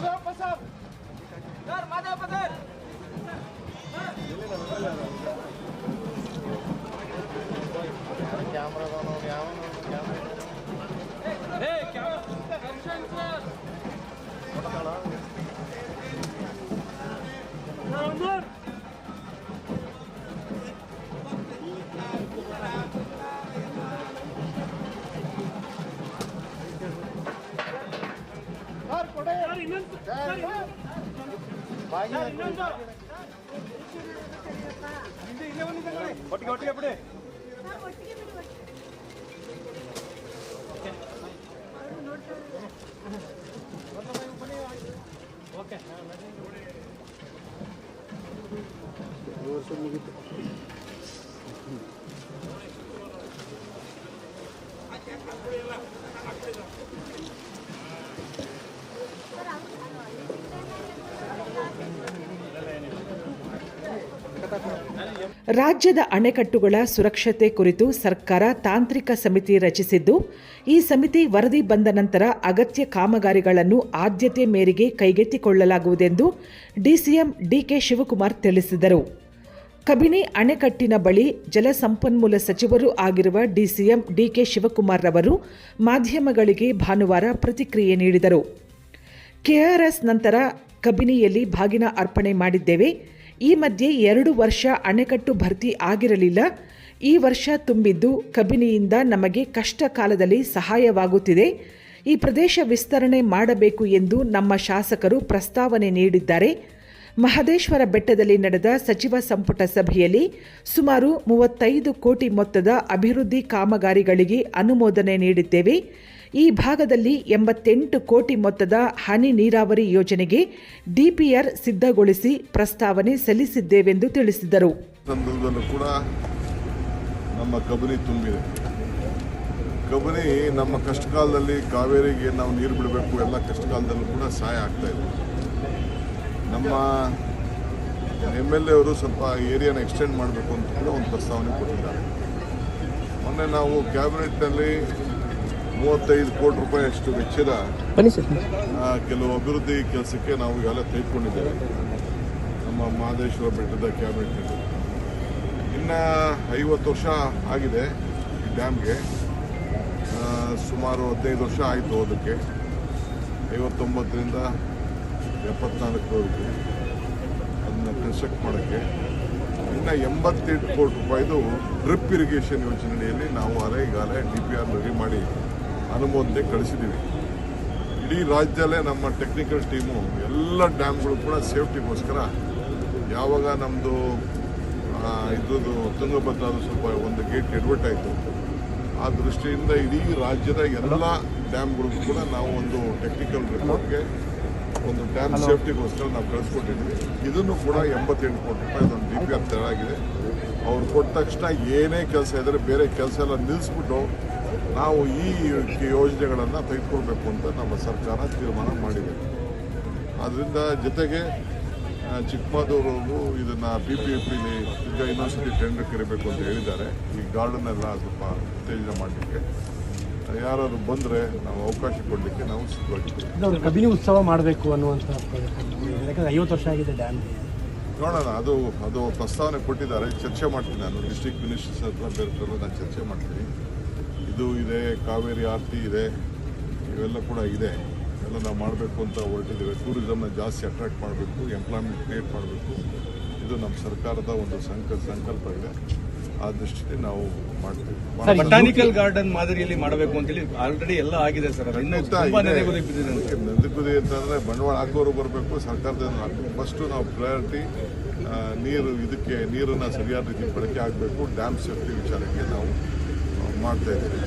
Madhav Prasad sir Madhav Prasad camera कौन हो ಒಟ್ಟಿಗೆ ಒಟ್ಟಿಗೆ ಬಿಡಿ ರಾಜ್ಯದ ಅಣೆಕಟ್ಟುಗಳ ಸುರಕ್ಷತೆ ಕುರಿತು ಸರ್ಕಾರ ತಾಂತ್ರಿಕ ಸಮಿತಿ ರಚಿಸಿದ್ದು, ಈ ಸಮಿತಿ ವರದಿ ಬಂದ ನಂತರ ಅಗತ್ಯ ಕಾಮಗಾರಿಗಳನ್ನು ಆದ್ಯತೆ ಮೇರೆಗೆ ಕೈಗೆತ್ತಿಕೊಳ್ಳಲಾಗುವುದೆಂದು ಡಿಸಿಎಂ ಡಿಕೆ ಶಿವಕುಮಾರ್ ತಿಳಿಸಿದರು. ಕಬಿನಿ ಅಣೆಕಟ್ಟಿನ ಬಳಿ ಜಲಸಂಪನ್ಮೂಲ ಸಚಿವರೂ ಆಗಿರುವ ಡಿಸಿಎಂ ಡಿಕೆ ಶಿವಕುಮಾರ್ ರವರು ಮಾಧ್ಯಮಗಳಿಗೆ ಭಾನುವಾರ ಪ್ರತಿಕ್ರಿಯೆ ನೀಡಿದರು. ಕೆಆರ್ಎಸ್ ನಂತರ ಕಬಿನಿಯಲ್ಲಿ ಬಾಗಿನ ಅರ್ಪಣೆ ಮಾಡಿದ್ದೇವೆ. ಈ ಮಧ್ಯೆ ಎರಡು ವರ್ಷ ಅಣೆಕಟ್ಟು ಭರ್ತಿ ಆಗಿರಲಿಲ್ಲ. ಈ ವರ್ಷ ತುಂಬಿದ್ದು ಕಬಿನಿಯಿಂದ ನಮಗೆ ಕಷ್ಟ ಕಾಲದಲ್ಲಿ ಸಹಾಯವಾಗುತ್ತಿದೆ. ಈ ಪ್ರದೇಶ ವಿಸ್ತರಣೆ ಮಾಡಬೇಕು ಎಂದು ನಮ್ಮ ಶಾಸಕರು ಪ್ರಸ್ತಾವನೆ ನೀಡಿದ್ದಾರೆ. ಮಹದೇಶ್ವರ ಬೆಟ್ಟದಲ್ಲಿ ನಡೆದ ಸಚಿವ ಸಂಪುಟ ಸಭೆಯಲ್ಲಿ ಸುಮಾರು ಮೂವತ್ತೈದು ಕೋಟಿ ಮೊತ್ತದ ಅಭಿವೃದ್ಧಿ ಕಾಮಗಾರಿಗಳಿಗೆ ಅನುಮೋದನೆ ನೀಡಿದ್ದೇವೆ. ಈ ಭಾಗದಲ್ಲಿ ಎಂಬತ್ತೆಂಟು ಕೋಟಿ ಮೊತ್ತದ ಹನಿ ನೀರಾವರಿ ಯೋಜನೆಗೆ ಡಿಪಿಆರ್ ಸಿದ್ಧಗೊಳಿಸಿ ಪ್ರಸ್ತಾವನೆ ಸಲ್ಲಿಸಿದ್ದೇವೆಂದು ತಿಳಿಸಿದರು. ಕೂಡ ನಮ್ಮ ಕಬಿನಿ ತುಂಬಿದೆ. ಕಬಿನಿ ನಮ್ಮ ಕಷ್ಟಕಾಲದಲ್ಲಿ ಕಾವೇರಿಗೆ ನಾವು ನೀರು ಬಿಡಬೇಕು, ಎಲ್ಲ ಕಷ್ಟಕಾಲದಲ್ಲೂ ಕೂಡ ಸಹಾಯ ಆಗ್ತಾ ಇದೆ. ನಮ್ಮ ಎಂ ಎಲ್ ಎ ಅವರು ಸ್ವಲ್ಪ ಏರಿಯಾನ ಎಕ್ಸ್ಟೆಂಡ್ ಮಾಡಬೇಕು ಅಂತ ಕೂಡ ಒಂದು ಪ್ರಸ್ತಾವನೆ ಕೊಟ್ಟಿದ್ದಾರೆ. ಮೊನ್ನೆ ನಾವು ಕ್ಯಾಬಿನೆಟ್ನಲ್ಲಿ ಮೂವತ್ತೈದು ಕೋಟಿ ರೂಪಾಯಿ ಅಷ್ಟು ವೆಚ್ಚದ ಕೆಲವು ಅಭಿವೃದ್ಧಿ ಕೆಲಸಕ್ಕೆ ನಾವು ಈಗಾಗಲೇ ತೆಗೆದುಕೊಂಡಿದ್ದೇವೆ. ನಮ್ಮ ಮಹದೇಶ್ವರ ಬೆಟ್ಟದ ಕ್ಯಾಬಿನೆಟ್ ಇನ್ನು ಐವತ್ತು ವರ್ಷ ಆಗಿದೆ ಈ ಡ್ಯಾಮ್ಗೆ. ಸುಮಾರು ಹದಿನೈದು ವರ್ಷ ಆಯಿತು ಅದಕ್ಕೆ ಐವತ್ತೊಂಬತ್ತರಿಂದ ಎಪ್ಪತ್ನಾಲ್ಕರವರೆಗೆ ಅದನ್ನ ಕನ್ಸ್ಟ್ರಕ್ಟ್ ಮಾಡೋಕ್ಕೆ. ಇನ್ನು ಎಂಬತ್ತೆಂಟು ಕೋಟಿ ರೂಪಾಯಿದು ಡ್ರಿಪ್ ಇರಿಗೇಷನ್ ಯೋಜನೆಯಲ್ಲಿ ನಾವು ಅರೆ ಈಗಾಗಲೇ ಡಿ ಪಿ ಆರ್ ರೆಡಿ ಮಾಡಿ ಅನುಮೋದನೆ ಕಳಿಸಿದ್ದೀವಿ ಇಡೀ ರಾಜ್ಯದಲ್ಲೇ ನಮ್ಮ ಟೆಕ್ನಿಕಲ್ ಟೀಮು ಎಲ್ಲ ಡ್ಯಾಮ್ಗಳು ಕೂಡ ಸೇಫ್ಟಿಗೋಸ್ಕರ ಯಾವಾಗ ನಮ್ಮದು ಇದ್ರದ್ದು ತುಂಗಭದ್ರಾದ ಸ್ವಲ್ಪ ಒಂದು ಗೇಟ್ ಎಡ್ವರ್ಟ್ ಆಯಿತು ಆ ದೃಷ್ಟಿಯಿಂದ ಇಡೀ ರಾಜ್ಯದ ಎಲ್ಲ ಡ್ಯಾಮ್ಗಳಿಗೂ ಕೂಡ ನಾವು ಒಂದು ಟೆಕ್ನಿಕಲ್ ರಿಪೋರ್ಟ್ಗೆ ಒಂದು ಡ್ಯಾಮ್ ಸೇಫ್ಟಿಗೋಸ್ಕರ ನಾವು ಕಳಿಸ್ಕೊಟ್ಟಿದ್ವಿ. ಇದನ್ನು ಕೂಡ ಎಂಬತ್ತೆಂಟು ಕೋಟಿ ರೂಪಾಯಿ ಒಂದು ಡಿ ಪಿ ಆರ್ ತಯಾರಾಗಿದೆ ಅವ್ರು ಕೊಟ್ಟ ತಕ್ಷಣ ಏನೇ ಕೆಲಸ ಇದ್ದರೆ ಬೇರೆ ಕೆಲಸ ಎಲ್ಲ ನಿಲ್ಲಿಸ್ಬಿಟ್ಟು ನಾವು ಈ ಯೋಜನೆಗಳನ್ನು ತೆಗೆದುಕೊಳ್ಬೇಕು ಅಂತ ನಮ್ಮ ಸರ್ಕಾರ ತೀರ್ಮಾನ ಮಾಡಿದೆ. ಅದರಿಂದ ಜೊತೆಗೆ ಚಿಕ್ಕಮಗಳೂರು ಇದನ್ನು ಬಿ ಪಿ ಎಫ್ ಪಿಲಿ ಈಗ ಯೂನಿವರ್ಸಿಟಿ ಟೆಂಡರ್ ಕರಿಬೇಕು ಅಂತ ಹೇಳಿದ್ದಾರೆ. ಈ ಗಾರ್ಡನ್ ಎಲ್ಲ ಸ್ವಲ್ಪ ಉತ್ತೇಜನ ಮಾಡಲಿಕ್ಕೆ. ಯಾರಾದ್ರು ಬಂದರೆ ನಾವು ಅವಕಾಶ ಕೊಡಲಿಕ್ಕೆ ನಾವು ಸಿದ್ಧವಾಗಿದ್ದೀವಿ. ಕಬಿನಿ ಉತ್ಸವ ಮಾಡಬೇಕು ಅನ್ನುವಂಥ ಐವತ್ತು ವರ್ಷ ಆಗಿದೆ ಡ್ಯಾಮ್ ನೋಡೋಣ, ಅದು ಅದು ಪ್ರಸ್ತಾವನೆ ಕೊಟ್ಟಿದ್ದಾರೆ, ಚರ್ಚೆ ಮಾಡ್ತೀನಿ ನಾನು. ಡಿಸ್ಟ್ರಿಕ್ಟ್ ಮಿನಿಸ್ಟರ್ಸ್ ಹತ್ರ ಬೇರೆ ನಾನು ಚರ್ಚೆ ಮಾಡ್ತೀನಿ. ಇದು ಇದೆ, ಕಾವೇರಿ ಆರತಿ ಇದೆ, ಇವೆಲ್ಲ ಕೂಡ ಇದೆ. ಎಲ್ಲ ನಾವು ಮಾಡಬೇಕು ಅಂತ ಹೊರಟಿದ್ದೇವೆ. ಟೂರಿಸಮ್ನ ಜಾಸ್ತಿ ಅಟ್ರಾಕ್ಟ್ ಮಾಡಬೇಕು ಎಂಪ್ಲಾಯ್ಮೆಂಟ್ ಕ್ರಿಯೇಟ್ ಮಾಡಬೇಕು. ಇದು ನಮ್ಮ ಸರ್ಕಾರದ ಒಂದು ಸಂಕಲ್ಪ ಇದೆ. ಆ ದೃಷ್ಟಿಯಲ್ಲಿ ನಾವು ಮಾಡ್ತೀವಿ. ಬಟಾನಿಕಲ್ ಗಾರ್ಡನ್ ಮಾದರಿಯಲ್ಲಿ ಮಾಡಬೇಕು ಅಂತೇಳಿ ಆಲ್ರೆಡಿ ಎಲ್ಲ ಆಗಿದೆ ಸರ್. ನೆನೆಗುದಿ ಅಂತಂದ್ರೆ ಬಂಡವಾಳ ಹಾಕೋರು ಬರಬೇಕು ಸರ್ಕಾರದಿಂದ ಫಸ್ಟು ನಾವು ಪ್ರಯಾರಿಟಿ ನೀರು ಇದಕ್ಕೆ ನೀರನ್ನು ಸರಿಯಾದ ರೀತಿ ಬಳಕೆ ಆಗಬೇಕು. ಡ್ಯಾಮ್ ಸೇಫ್ಟಿ ವಿಚಾರಕ್ಕೆ ನಾವು ಮಾಡ್ತಾ ಇದ್ದೀವಿ.